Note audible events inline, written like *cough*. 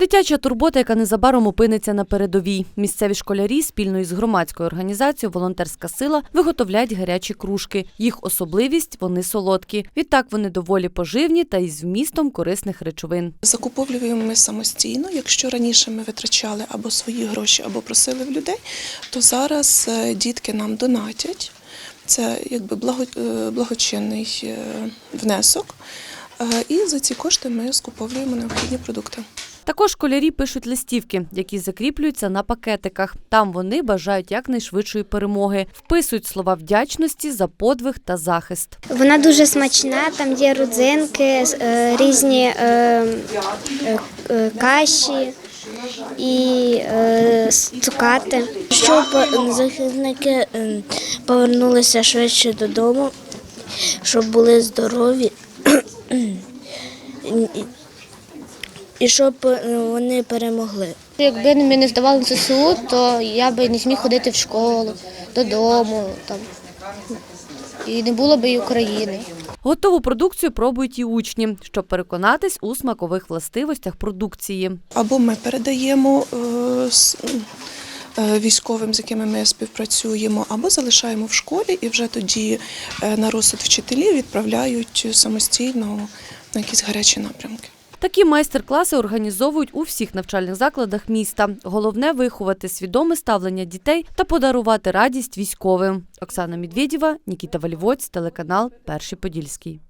Дитяча турбота, яка незабаром опиниться на передовій. Місцеві школярі спільно із громадською організацією Волонтерська сила виготовляють гарячі кружки. Їх особливість вони солодкі. Відтак вони доволі поживні та із вмістом корисних речовин. Закуповуємо ми самостійно. Якщо раніше ми витрачали або свої гроші, або просили в людей, то зараз е, дітки нам донатять. Це якби е, благочинний е, внесок. І за ці кошти ми скуповуємо необхідні продукти. Також школярі пишуть листівки, які закріплюються на пакетиках. Там вони бажають якнайшвидшої перемоги, вписують слова вдячності за подвиг та захист. Вона дуже смачна, там є родзинки, е, різні е, е, каші і е, цукати. Щоб захисники ем, повернулися швидше додому, щоб були здорові *clears throat* і- щоб е, вони перемогли. Якби ми не здавали ЗСУ, то я би не зміг ходити в школу, додому там. І не було б і України. Готову продукцію пробують і учні, щоб переконатись у смакових властивостях продукції. Або ми передаємо е, е, військовим, з якими ми співпрацюємо, або залишаємо в школі і вже тоді на розсуд вчителів відправляють самостійно на якісь гарячі напрямки. Такі майстер-класи організовують у всіх навчальних закладах міста. Головне виховати свідоме ставлення дітей та подарувати радість військовим. Оксана Медведєва, Нікіта Валівоць, телеканал Перший Подільський.